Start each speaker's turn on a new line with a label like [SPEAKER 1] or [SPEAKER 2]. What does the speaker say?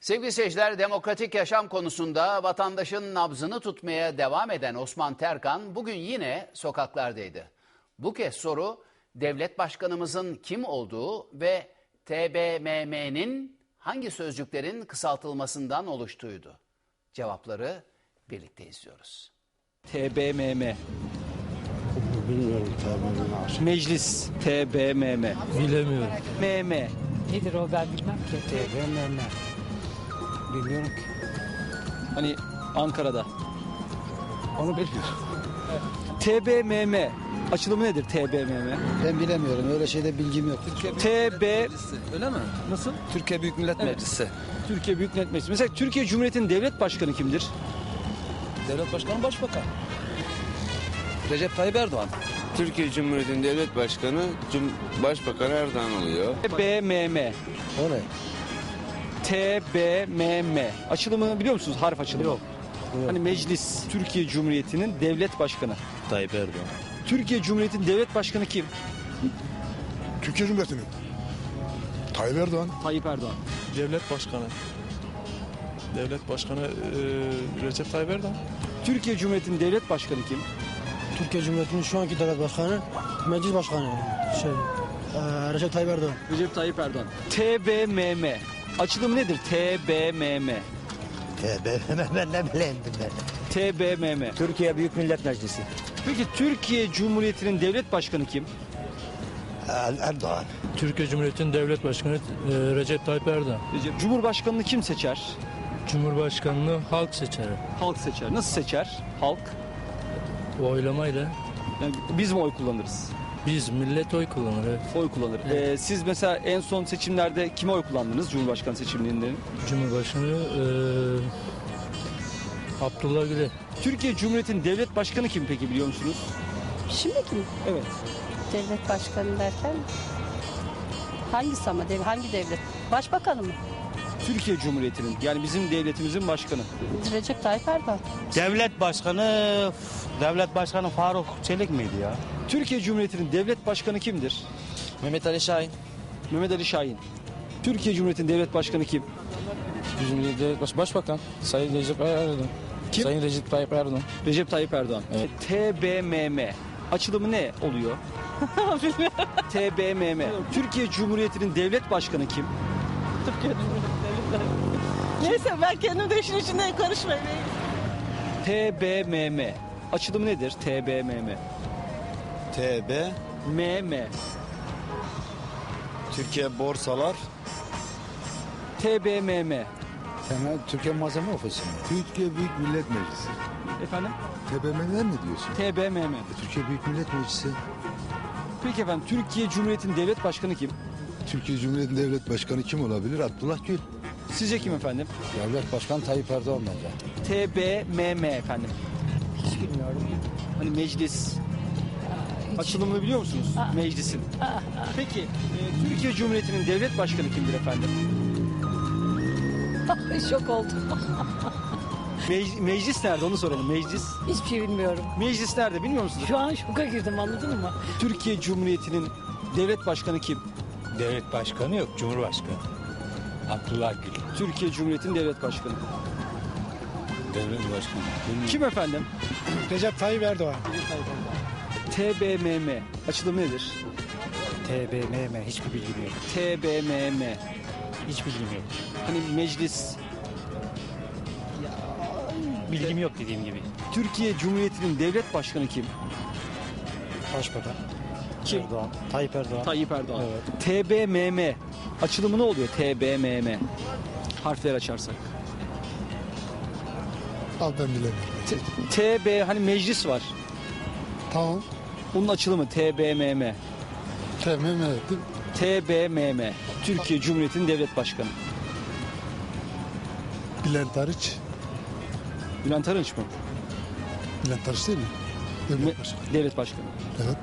[SPEAKER 1] Sevgili seyirciler, demokratik yaşam konusunda vatandaşın nabzını tutmaya devam eden Osman Terkan bugün yine sokaklardaydı. Bu kez soru devlet başkanımızın kim olduğu ve TBMM'nin hangi sözcüklerin kısaltılmasından oluştuğuydu. Cevapları birlikte izliyoruz.
[SPEAKER 2] TBMM.
[SPEAKER 3] Bilmiyorum tabii.
[SPEAKER 2] Meclis TBMM.
[SPEAKER 3] Bilemiyorum.
[SPEAKER 2] MM.
[SPEAKER 4] Nedir o ben bilmem ki.
[SPEAKER 3] TBMM. Bilmiyorum ki.
[SPEAKER 2] Hani Ankara'da.
[SPEAKER 3] Onu bilmiyorum.
[SPEAKER 2] TBMM. Açılımı nedir TBMM?
[SPEAKER 5] Ben bilemiyorum. Öyle şeyde bilgim yok.
[SPEAKER 2] TB
[SPEAKER 6] Öyle mi?
[SPEAKER 2] nasıl?
[SPEAKER 6] Türkiye Büyük Millet
[SPEAKER 2] Evet.
[SPEAKER 6] Meclisi.
[SPEAKER 2] Türkiye Büyük Millet Meclisi. Mesela Türkiye Cumhuriyeti'nin devlet başkanı kimdir?
[SPEAKER 6] Devlet Başkanı Başbakan. Recep Tayyip Erdoğan.
[SPEAKER 7] Türkiye Cumhuriyeti'nin devlet başkanı Cum Başbakan Erdoğan oluyor.
[SPEAKER 2] TBMM.
[SPEAKER 5] O ne?
[SPEAKER 2] TBMM. Açılımını biliyor musunuz? Harf açılımı. Yok. Hani meclis Türkiye Cumhuriyeti'nin devlet başkanı.
[SPEAKER 3] Tayyip Erdoğan.
[SPEAKER 2] Türkiye Cumhuriyeti'nin devlet başkanı kim?
[SPEAKER 8] Türkiye Cumhuriyeti'nin. Tayyip Erdoğan.
[SPEAKER 2] Tayyip Erdoğan.
[SPEAKER 9] Devlet Başkanı. Devlet Başkanı eee, Recep Tayyip Erdoğan.
[SPEAKER 2] Türkiye Cumhuriyeti'nin devlet başkanı kim?
[SPEAKER 3] Türkiye Cumhuriyeti'nin şu anki devlet başkanı, meclis başkanı. Şey, eee Recep Tayyip Erdoğan.
[SPEAKER 2] Recep Tayyip Erdoğan. TBMM. Açılımı nedir? TBMM.
[SPEAKER 5] ben ne bileyim ben.
[SPEAKER 2] TBMM.
[SPEAKER 5] Türkiye Büyük Millet Meclisi.
[SPEAKER 2] Peki Türkiye Cumhuriyeti'nin devlet başkanı kim?
[SPEAKER 5] Erdoğan.
[SPEAKER 9] Türkiye Cumhuriyeti'nin devlet başkanı eee, Recep Tayyip Erdoğan.
[SPEAKER 2] Recep. Cumhurbaşkanını kim seçer?
[SPEAKER 9] Cumhurbaşkanını halk seçer.
[SPEAKER 2] Halk seçer. Nasıl seçer? Halk.
[SPEAKER 9] Oylamayla
[SPEAKER 2] Yani biz mi oy kullanırız?
[SPEAKER 9] Biz millet oy kullanır. Evet.
[SPEAKER 2] Oy kullanır. Ee, siz mesela en son seçimlerde kime oy kullandınız? Cumhurbaşkanı seçimlerinde.
[SPEAKER 9] Cumhurbaşkanı eee Abdullah Gül'e.
[SPEAKER 2] Türkiye Cumhuriyeti'nin devlet başkanı kim peki biliyor musunuz?
[SPEAKER 10] Şimdiki mi?
[SPEAKER 2] Evet.
[SPEAKER 10] Devlet başkanı derken hangisi ama dev, hangi devlet? Başbakanı mı?
[SPEAKER 2] Türkiye Cumhuriyeti'nin yani bizim devletimizin başkanı.
[SPEAKER 10] Recep Tayyip Erdoğan.
[SPEAKER 5] Devlet Başkanı Devlet Başkanı Faruk Çelik miydi ya?
[SPEAKER 2] Türkiye Cumhuriyeti'nin devlet başkanı kimdir?
[SPEAKER 6] Mehmet Ali Şahin.
[SPEAKER 2] Mehmet Ali Şahin. Türkiye Cumhuriyeti'nin devlet başkanı kim?
[SPEAKER 6] Cumhuriyet Devlet Baş Başbakan. Sayın Recep Tayyip Erdoğan.
[SPEAKER 2] Kim?
[SPEAKER 6] Sayın Recep Tayyip Erdoğan.
[SPEAKER 2] Recep Tayyip Erdoğan.
[SPEAKER 6] Evet.
[SPEAKER 2] TBMM. Açılımı ne oluyor? TBMM. Türkiye Cumhuriyeti'nin devlet başkanı kim?
[SPEAKER 4] Neyse ben kendim de işin içine karışmayayım.
[SPEAKER 2] TBMM. Açılımı nedir? TBMM.
[SPEAKER 5] TB
[SPEAKER 2] MM.
[SPEAKER 5] Türkiye Borsalar
[SPEAKER 2] TBMM.
[SPEAKER 5] Temel Türkiye Malzeme Ofisi mi?
[SPEAKER 8] Türkiye Büyük Millet Meclisi.
[SPEAKER 2] Efendim?
[SPEAKER 8] TBMM'den mi diyorsun?
[SPEAKER 2] TBMM.
[SPEAKER 8] Türkiye Büyük Millet Meclisi.
[SPEAKER 2] Peki efendim Türkiye Cumhuriyeti'nin devlet başkanı kim?
[SPEAKER 8] Türkiye Cumhuriyeti'nin devlet başkanı kim olabilir? Abdullah Gül.
[SPEAKER 2] Sizce kim efendim?
[SPEAKER 5] Devlet Başkanı Tayyip Erdoğan bence.
[SPEAKER 2] TBMM efendim. Hiç bilmiyorum. Hani meclis. Açılımını biliyor musunuz? Meclisin. Peki e, Türkiye Cumhuriyeti'nin devlet başkanı kimdir efendim?
[SPEAKER 10] Şok oldum.
[SPEAKER 2] Mec- meclis nerede onu soralım. Meclis.
[SPEAKER 10] Hiçbir şey bilmiyorum.
[SPEAKER 2] Meclis nerede bilmiyor musunuz?
[SPEAKER 10] Şu an şoka girdim anladın mı?
[SPEAKER 2] Türkiye Cumhuriyeti'nin devlet başkanı kim?
[SPEAKER 3] Devlet Başkanı yok, Cumhurbaşkanı. Abdullah Gül.
[SPEAKER 2] Türkiye Cumhuriyeti'nin devlet başkanı.
[SPEAKER 3] Devlet Başkanı.
[SPEAKER 2] Kim efendim?
[SPEAKER 3] Recep Tayyip Erdoğan.
[SPEAKER 2] TBMM. Açılımı nedir?
[SPEAKER 3] TBMM hiçbir bilgim yok.
[SPEAKER 2] TBMM.
[SPEAKER 3] Hiç bilgim yok.
[SPEAKER 2] Hani meclis.
[SPEAKER 3] Bilgim yok dediğim gibi.
[SPEAKER 2] Türkiye Cumhuriyeti'nin devlet başkanı kim?
[SPEAKER 3] Başbakan.
[SPEAKER 2] Kim?
[SPEAKER 3] Erdoğan. Tayyip Erdoğan.
[SPEAKER 2] Tayyip Erdoğan.
[SPEAKER 3] Evet.
[SPEAKER 2] TBMM. Açılımı ne oluyor? TBMM. Harfler açarsak.
[SPEAKER 8] Al ben bilemiyorum.
[SPEAKER 2] TB hani meclis var.
[SPEAKER 8] Tamam.
[SPEAKER 2] Bunun açılımı TBMM.
[SPEAKER 8] TBMM.
[SPEAKER 2] TBMM. Türkiye Cumhuriyeti'nin devlet başkanı.
[SPEAKER 8] Bülent Arıç.
[SPEAKER 2] Bülent Arınç mı?
[SPEAKER 8] Bülent Arıç değil mi?
[SPEAKER 2] Me-
[SPEAKER 8] Devlet başkanı.
[SPEAKER 2] devlet başkanı.
[SPEAKER 8] Evet.